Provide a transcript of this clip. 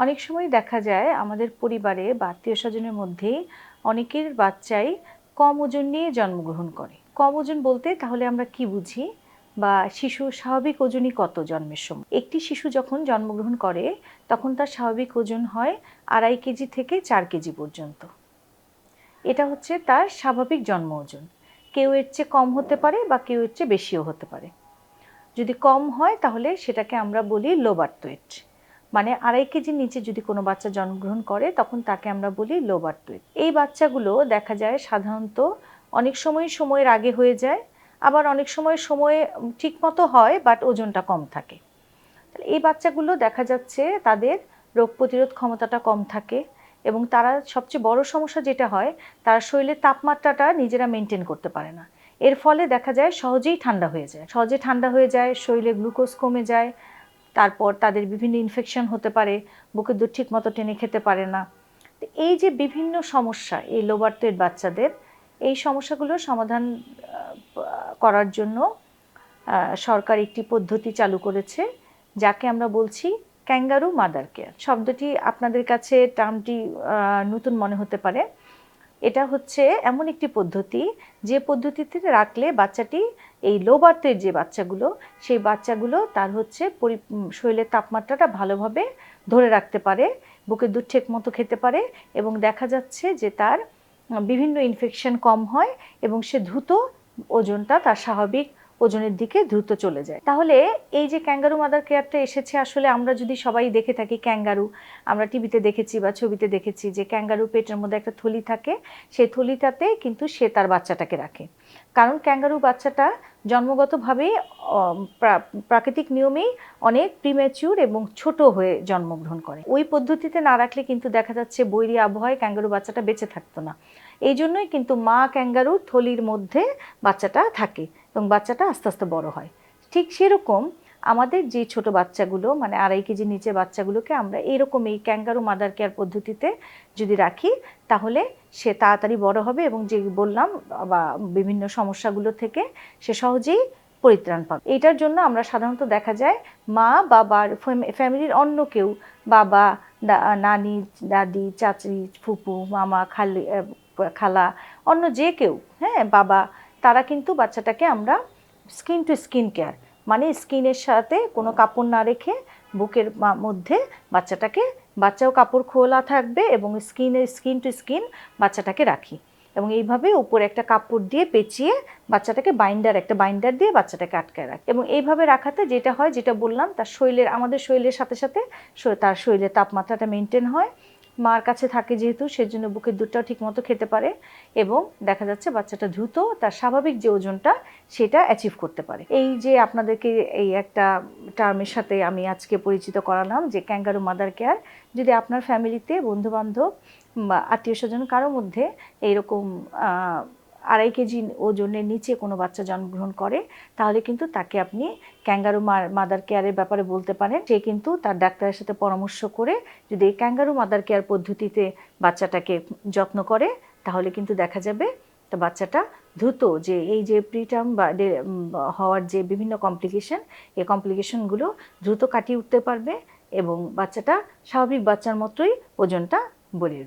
অনেক সময় দেখা যায় আমাদের পরিবারে বা আত্মীয় স্বজনের মধ্যেই অনেকের বাচ্চাই কম ওজন নিয়ে জন্মগ্রহণ করে। কম ওজন বলতে তাহলে আমরা কি বুঝি? বা শিশু স্বাভাবিক ওজনই কত জন্মের সময়? একটি শিশু যখন জন্মগ্রহণ করে, তখন তার স্বাভাবিক ওজন হয় আড়াই কেজি থেকে চার কেজি পর্যন্ত। এটা হচ্ছে তার স্বাভাবিক জন্ম ওজন। কেউ এর চেয়ে কম হতে পারে বা কেউ এর চেয়ে বেশিও হতে পারে। যদি কম হয় তাহলে সেটাকে আমরা বলি লো বার্থ ওয়েট মানে আড়াই কেজির নিচে যদি কোনো বাচ্চা জন্মগ্রহণ করে, তখন তাকে আমরা বলি লো বার্থ ওয়েট এই বাচ্চাগুলো দেখা যায় সাধারণত অনেক সময় সময়ের আগে হয়ে যায়, আবার অনেক সময় সময়ে ঠিক মতো হয় বাট ওজনটা কম থাকে। তাহলে এই বাচ্চাগুলো দেখা যাচ্ছে তাদের রোগ প্রতিরোধ ক্ষমতাটা কম থাকে এবং তারা সবচেয়ে বড় সমস্যা যেটা হয়, তারা শরীরের তাপমাত্রাটা নিজেরা মেনটেন করতে পারে না। এর ফলে দেখা যায় সহজেই ঠান্ডা হয়ে যায়। সহজে ঠান্ডা হয়ে যায়, শরীরে গ্লুকোজ কমে যায় তারপর তাদের বিভিন্ন ইনফেকশন হতে পারে, বুকের দুধ ঠিক মতো টেনে খেতে পারে না। তো এই যে বিভিন্ন সমস্যা, এই লোবার্তের বাচ্চাদের, এই সমস্যাগুলোর সমাধান করার জন্য সরকার একটি পদ্ধতি চালু করেছে, যাকে আমরা বলছি ক্যাঙ্গারু মাদার কেয়ার শব্দটি আপনাদের কাছে টার্মটি নতুন মনে হতে পারে। এটা হচ্ছে এমন একটি পদ্ধতি যে পদ্ধতিতে রাখলে বাচ্চাটি এই লো বার্থের যে বাচ্চাগুলো, সেই বাচ্চাগুলো তার হচ্ছে পরি শরীরের তাপমাত্রাটা ভালোভাবে ধরে রাখতে পারে, বুকে দুধ ঠিক মতো খেতে পারে এবং দেখা যাচ্ছে যে তার বিভিন্ন ইনফেকশন কম হয় এবং সে দ্রুত ওজনটা তার স্বাভাবিক ওজনের দিকে দ্রুত চলে যায়। তাহলে এই যে ক্যাঙ্গারু মাদার কেয়ারটা এসেছে, আসলে আমরা যদি সবাই দেখে থাকি ক্যাঙ্গারু, আমরা টিভিতে দেখেছি বা ছবিতে দেখেছি যে ক্যাঙ্গারু পেটের মধ্যে একটা থলি থাকে সেই থলিটাতে কিন্তু সে তার বাচ্চাটাকে রাখে। কারণ ক্যাঙ্গারু বাচ্চাটা জন্মগতভাবে প্রাকৃতিক নিয়মেই অনেক প্রিম্যাচিউর এবং ছোট হয়ে জন্মগ্রহণ করে। ওই পদ্ধতিতে না রাখলে কিন্তু দেখা যাচ্ছে বৈরী আবহাওয়ায় ক্যাঙ্গারু বাচ্চাটা বেঁচে থাকতো না। এই জন্যই কিন্তু মা ক্যাঙ্গারু থলির মধ্যে বাচ্চাটা থাকে এবং বাচ্চাটা আস্তে আস্তে বড় হয়। ঠিক সেরকম আমাদের যে ছোট বাচ্চাগুলো মানে আড়াই কেজি নিচে বাচ্চাগুলোকে আমরা এইরকম এই ক্যাঙ্গারু মাদার কেয়ার পদ্ধতিতে যদি রাখি, তাহলে সে তাড়াতাড়ি বড় হবে এবং যে বললাম, বা বিভিন্ন সমস্যাগুলো থেকে সে সহজেই পরিত্রাণ পাবে। এটার জন্য আমরা সাধারণত দেখা যায়, মা বাবার ফ্যামিলির অন্য কেউ, বাবা নানি, দাদি, চাচি, ফুপু, মামা, খালি খালা, অন্য যে কেউ হ্যাঁ বাবা, তারা কিন্তু বাচ্চাটাকে আমরা স্কিন টু স্কিন কেয়ার মানে স্কিনের সাথে কোনো কাপড় না রেখে বুকের মধ্যে বাচ্চাটাকে, বাচ্চাও কাপড় খোলা থাকবে এবং স্কিনের স্কিন টু স্কিন বাচ্চাটাকে রাখি। এবং এইভাবে উপরে একটা কাপড় দিয়ে পেঁচিয়ে বাচ্চাটাকে বাইন্ডার একটা বাইন্ডার দিয়ে বাচ্চাটাকে আটকায় রাখি। এবং এইভাবে রাখাতে যেটা হয়, যেটা বললাম, তার শরীরের আমাদের শরীরের সাথে সাথে, তার শরীরের তাপমাত্রাটা মেনটেন হয়। মার কাছে থাকে যেহেতু, সেজন্য বুকের দুধটাও ঠিক মতো খেতে পারে এবং দেখা যাচ্ছে বাচ্চাটা দ্রুত তার স্বাভাবিক যে ওজনটা, সেটা অ্যাচিভ করতে পারে। এই যে আপনাদেরকে এই একটা টার্মের সাথে আমি আজকে পরিচিত করালাম যে ক্যাঙ্গারু মাদার কেয়ার যদি আপনার ফ্যামিলিতে বন্ধুবান্ধব বা আত্মীয় স্বজন কারোর মধ্যে এইরকম আড়াই কেজি ওজনের নিচে কোনো বাচ্চা জন্মগ্রহণ করে, তাহলে কিন্তু তাকে আপনি ক্যাঙ্গারু মাদার কেয়ারের ব্যাপারে বলতে পারেন। সে কিন্তু তার ডাক্তারের সাথে পরামর্শ করে যদি এই ক্যাঙ্গারু মাদার কেয়ার পদ্ধতিতে বাচ্চাটাকে যত্ন করে, তাহলে কিন্তু দেখা যাবে তো বাচ্চাটা দ্রুত যে এই যে প্রিটার্ম বা হওয়ার যে বিভিন্ন কমপ্লিকেশন এই কমপ্লিকেশনগুলো দ্রুত কাটিয়ে উঠতে পারবে এবং বাচ্চাটা স্বাভাবিক বাচ্চার মতোই ওজনটা বেড়ে